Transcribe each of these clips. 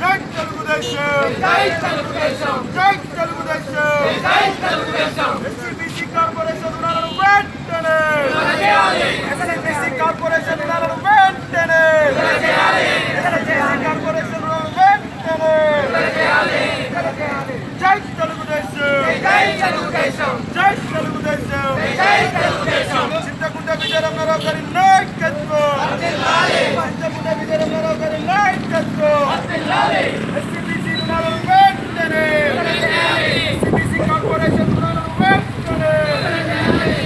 జై తెలుగుదేశం. జై తెలుగుదేశం. జై తెలుగుదేశం. ఎస్సీబీసీ కార్పొరేషన్ రుణాలను వెంటనే. ఎస్సీబీసీ కార్పొరేషన్ రుణాలను వెంటనే. ఎస్సీబీసీ కార్పొరేషన్ రుణాలను వెంటనే. జై తెలుగుదేశం జై తెలుగుదేశం. జై తెలుగుదేశం. జై తెలుగుదేశం. చింతకుంట విజయరామరావు గారి నాయకత్వం చింతకుంట విజయరామరావు గారి నాయకత్వం ఎస్సీబీసీ రుణాలను వెంటనే ఎస్సీబీసీ కార్పొరేషన్ రుణాలను వెంటనే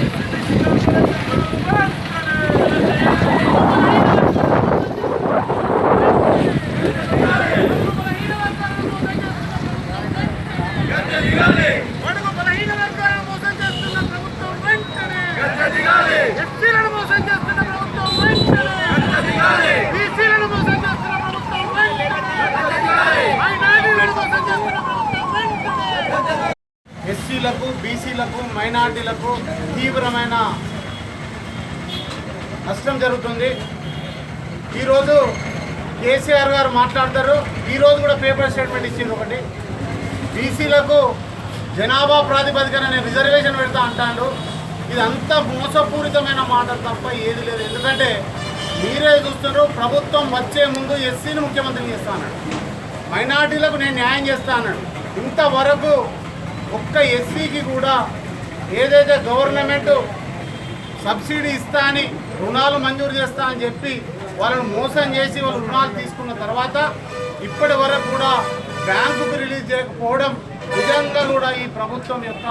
ఎస్సీబీసీ కార్పొరేషన్ రుణాలను వెంటనే బడుగు బలహీన వర్గాలను మోసం చేస్తున్న ప్రభుత్వం వెంటనే ఎస్సీలను మోసం చేస్తున్న ప్రభుత్వం వెంటనే బీసీలను మోసం చేస్తున్న ప్రభుత్వం వెంటనే మైనారిటీలను మోసం చేస్తున్న ప్రభుత్వం వెంటనే ఎస్సీలకు బీసీలకు మైనార్టీలకు తీవ్రమైన నష్టం జరుగుతుంది. ఈరోజు కేసీఆర్ గారు మాట్లాడతారు. ఈరోజు కూడా పేపర్ స్టేట్మెంట్ ఇచ్చింది ఒకటి. బీసీలకు జనాభా ప్రాతిపదికన నేను రిజర్వేషన్ పెడతా అంటాడు. ఇదంతా మోసపూరితమైన మాటలు తప్ప ఏది లేదు. ఎందుకంటే మీరే చూస్తున్నారు ప్రభుత్వం వచ్చే ముందు ఎస్సీని ముఖ్యమంత్రిని చేస్తా అన్నాడు. మైనార్టీలకు నేను న్యాయం చేస్తా అన్నాడు. ఇంతవరకు ఒక్క ఎస్సీకి కూడా ఏదైతే గవర్నమెంట్ సబ్సిడీ ఇస్తా అని రుణాలు మంజూరు చేస్తా అని చెప్పి వాళ్ళను మోసం చేసి వాళ్ళు రుణాలు తీసుకున్న తర్వాత ఇప్పటి వరకు కూడా బ్యాంకుకు రిలీజ్ చేయకపోవడం నిజంగా కూడా ఈ ప్రభుత్వం యొక్క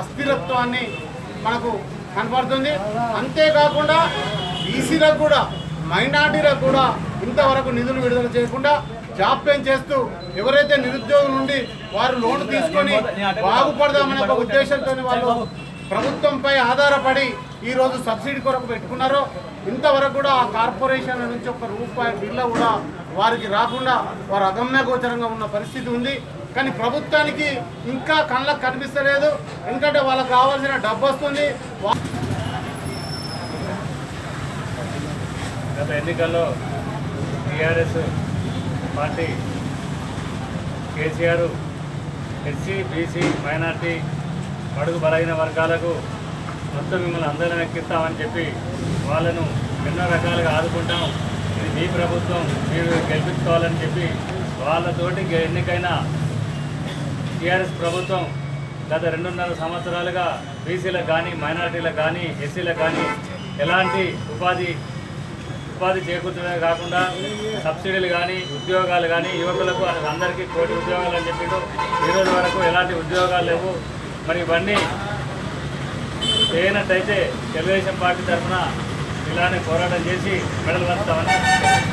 అస్థిరత్వాన్ని మనకు కనపడుతుంది అంతేకాకుండా బీసీలకు కూడా మైనార్టీలకు కూడా ఇంతవరకు నిధులు విడుదల చేయకుండా జాప్యం చేస్తూ ఎవరైతే నిరుద్యోగుల నుండి వారు లోన్ తీసుకొని బాగుపడదామనే ఒక ఉద్దేశంతో వాళ్ళు ప్రభుత్వంపై ఆధారపడి ఈరోజు సబ్సిడీ కొరకు పెట్టుకున్నారో ఇంతవరకు కూడా ఆ కార్పొరేషన్ నుంచి ఒక రూపాయి బిల్ల కూడా వారికి రాకుండా వారు అగమ్య గోచరంగా ఉన్న పరిస్థితి ఉంది. కానీ ప్రభుత్వానికి ఇంకా కళ్ళకు కనిపిస్తలేదు. ఎందుకంటే వాళ్ళకి కావాల్సిన డబ్బు వస్తుంది. గత ఎన్నికల్లో TRS party KCR SC BC minority బడుగు బలహీన వర్గాలకు మొత్తం మిమ్మల్ని అందరం ఎక్కిస్తామని చెప్పి వాళ్ళను ఎన్నో రకాలుగా ఆదుకుంటాం. ఇది మీ ప్రభుత్వం మీరు గెలిపించుకోవాలని చెప్పి వాళ్ళతోటి ఎన్నికైనా ఎన్నికైన టీఆర్ఎస్ ప్రభుత్వం గత రెండున్నర సంవత్సరాలుగా బీసీలకు కానీ మైనార్టీలకు కానీ ఎస్సీలకు కానీ ఎలాంటి ఉపాధి ఉపాధి చేకూర్చడమే కాకుండా సబ్సిడీలు కానీ ఉద్యోగాలు కానీ యువకులకు అందరికీ కోటి ఉద్యోగాలు అని చెప్పి ఈరోజు వరకు ఎలాంటి ఉద్యోగాలు లేవు. మరి ఇవన్నీ చేయనట్టయితే తెలుగుదేశం పార్టీ తరఫున ఇలానే పోరాటం చేసి మెడలు వంచుతామని